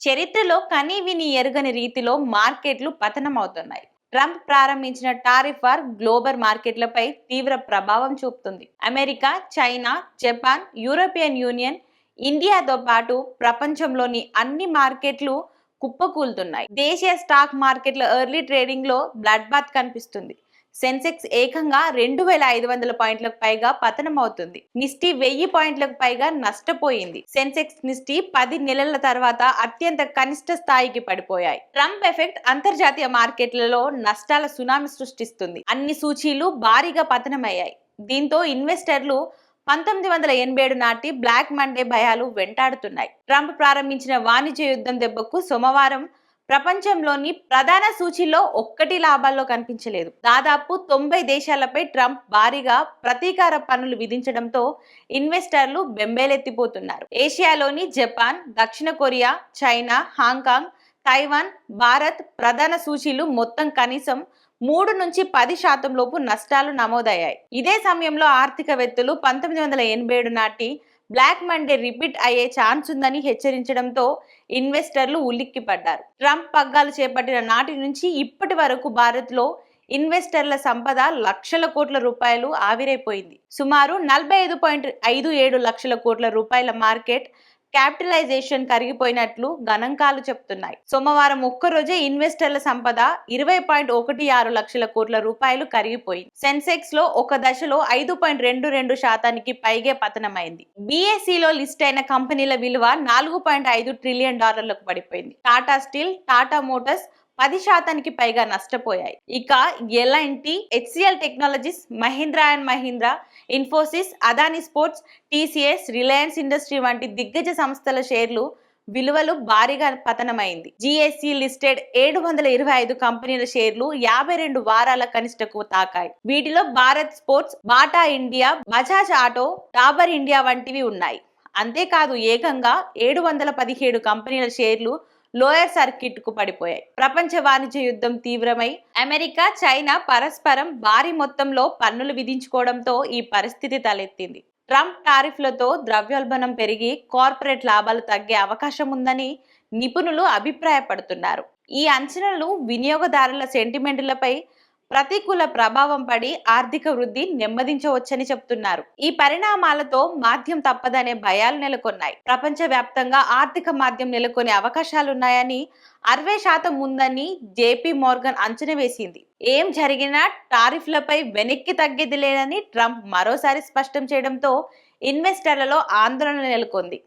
చరిత్రలో కని విని ఎరుగని రీతిలో మార్కెట్లు పతనమవుతున్నాయి. ట్రంప్ ప్రారంభించిన టారిఫ్ వార్ గ్లోబల్ మార్కెట్లపై తీవ్ర ప్రభావం చూపుతుంది. America China Japan European Union ఇండియాతో పాటు ప్రపంచంలోని అన్ని మార్కెట్లు కుప్పకూలుతున్నాయి. దేశీయ స్టాక్ మార్కెట్ల ఎర్లీ ట్రేడింగ్లో బ్లడ్ బాత్ కనిపిస్తుంది. సెన్సెక్స్ ఏకంగా రెండు వేల ఐదు వందల పాయింట్లకు పైగా పతనం అవుతుంది నిఫ్టీ వెయ్యి పాయింట్లకు పైగా నష్టపోయింది. సెన్సెక్స్ నిస్టీ పది నెలల తర్వాత అత్యంత కనిష్ట స్థాయికి పడిపోయాయి. ట్రంప్ ఎఫెక్ట్ అంతర్జాతీయ మార్కెట్లలో నష్టాల సునామీ సృష్టిస్తుంది. అన్ని సూచీలు భారీగా పతనమయ్యాయి. దీంతో ఇన్వెస్టర్లు పంతొమ్మిది వందల ఎనభై ఏడు నాటి బ్లాక్ మండే భయాలు వెంటాడుతున్నాయి. ట్రంప్ ప్రారంభించిన వాణిజ్య యుద్ధం దెబ్బకు సోమవారం ప్రపంచంలోని ప్రధాన సూచీల్లో ఒక్కటి లాభాల్లో కనిపించలేదు. దాదాపు తొంభై దేశాలపై ట్రంప్ భారీగా ప్రతీకార పన్నులు విధించడంతో ఇన్వెస్టర్లు బెంబేలెత్తిపోతున్నారు. ఏషియాలోని జపాన్ దక్షిణ Korea China Hong Kong Taiwan Bharat ప్రధాన సూచీలు మొత్తం కనీసం మూడు నుంచి పది శాతం లోపు నష్టాలు నమోదయ్యాయి. ఇదే సమయంలో ఆర్థికవేత్తలు పంతొమ్మిది వందల ఎనభై ఏడు నాటి బ్లాక్ మండే రిపీట్ అయ్యే ఛాన్స్ ఉందని హెచ్చరించడంతో ఇన్వెస్టర్లు ఉలిక్కిపడ్డారు. ట్రంప్ పగ్గాలు చేపట్టిన నాటి నుంచి ఇప్పటి వరకు భారత్లో ఇన్వెస్టర్ల సంపద లక్షల కోట్ల రూపాయలు ఆవిరైపోయింది. సుమారు నలభై ఐదు పాయింట్ ఐదు ఏడు లక్షల కోట్ల రూపాయల మార్కెట్ క్యాపిటలైజేషన్ కరిగిపోయినట్లు గణాంకాలు చెప్తున్నాయి. సోమవారం ఒక్కరోజే ఇన్వెస్టర్ల సంపద ఇరవై పాయింట్ ఒకటి ఆరు లక్షల కోట్ల రూపాయలు కరిగిపోయింది. సెన్సెక్స్లో ఒక దశలో ఐదు పాయింట్ రెండు రెండు శాతానికి పైగే పతనమైంది. బీఎస్సీలో లిస్ట్ అయిన కంపెనీల విలువ నాలుగు పాయింట్ ఐదు ట్రిలియన్ డాలర్లకు పడిపోయింది. టాటా స్టీల్ టాటా మోటార్స్ పది శాతానికి పైగా నష్టపోయాయి. ఇక ఎలాంటి HCL technologies Mahindra and Mahindra Infosys Adani sports TCS Reliance industry వంటి దిగ్గజ సంస్థల షేర్లు విలువలు భారీగా పతనమైంది. జిఎస్సి లిస్టెడ్ ఏడు వందల ఇరవై ఐదు కంపెనీల షేర్లు యాభై రెండు వారాల కనిష్టకు తాకాయి. వీటిలో Bharat sports Bata India Bajaj auto Dabur India వంటివి ఉన్నాయి. అంతేకాదు ఏకంగా ఏడు వందల పదిహేడు కంపెనీల షేర్లు లోయర్ సర్కిట్కు పడిపోయాయి. ప్రపంచ వాణిజ్య యుద్ధం తీవ్రమై అమెరికా చైనా పరస్పరం భారీ మొత్తంలో పన్నులు విధించుకోవడంతో ఈ పరిస్థితి తలెత్తింది. ట్రంప్ టారిఫ్లతో ద్రవ్యోల్బణం పెరిగి కార్పొరేట్ లాభాలు తగ్గే అవకాశం ఉందని నిపుణులు అభిప్రాయపడుతున్నారు. ఈ అంచనాలు వినియోగదారుల సెంటిమెంట్లపై ప్రతికూల ప్రభావం పడి ఆర్థిక వృద్ధి నెమ్మదించవచ్చని చెప్తున్నారు. ఈ పరిణామాలతో మాధ్యం తప్పదనే భయాలు నెలకొన్నాయి. ప్రపంచవ్యాప్తంగా ఆర్థిక మాధ్యం నెలకొనే అవకాశాలున్నాయని అరవై శాతం ఉందని జేపీ మోర్గన్ అంచనా వేసింది. ఏం జరిగినా టారిఫ్లపై వెనక్కి తగ్గేది లేదని ట్రంప్ మరోసారి స్పష్టం చేయడంతో ఇన్వెస్టర్లలో ఆందోళన నెలకొంది.